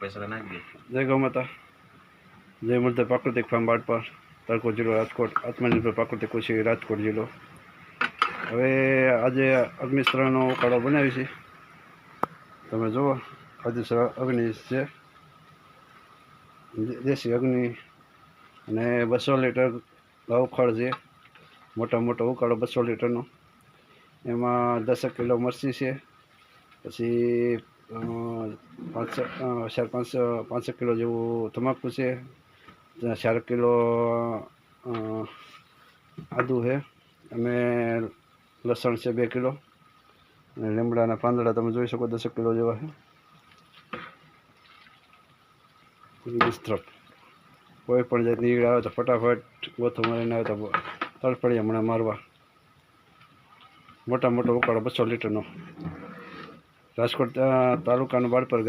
પૈસા નાખી દે જય ગૌ માતા જય મુર્દે પ્રાકૃતિક ફાર્મ બાડ પર તડકો જિલ્લો રાજકોટ આત્મનિર્ભર પ્રાકૃતિક કૃષિ રાજકોટ જિલ્લો હવે આજે અગ્નિશ્રનો ઉકાળો બનાવી છે। તમે જુઓ આદિશ્ર અગ્નિ છે। દેશી અગ્નિ અને બસો લીટર ગૌખળ છે। મોટા મોટો ઉકાળો બસો લીટરનો। એમાં દસેક કિલો મરચી છે। પછી અ, પાંચ અ, ચાર પાંચ પાંચેક કિલો જેવું તમાકુ છે. ચાર કિલો આદુ છે અને લસણ છે બે કિલો. અને લીમડાના પાંદડા તમે જોઈ શકો દસેક કિલો જેવા છે. વિસ્તૃત. કોઈ પણ જાતની ઈડ આવે તો ફટાફટ ગોથો મારીને આવે તો તડફડિયા હમણાં મારવા. મોટા મોટો ઉકાળો બસો લીટરનો. રાજકોટ તાલુકાનું વાડપર ગામ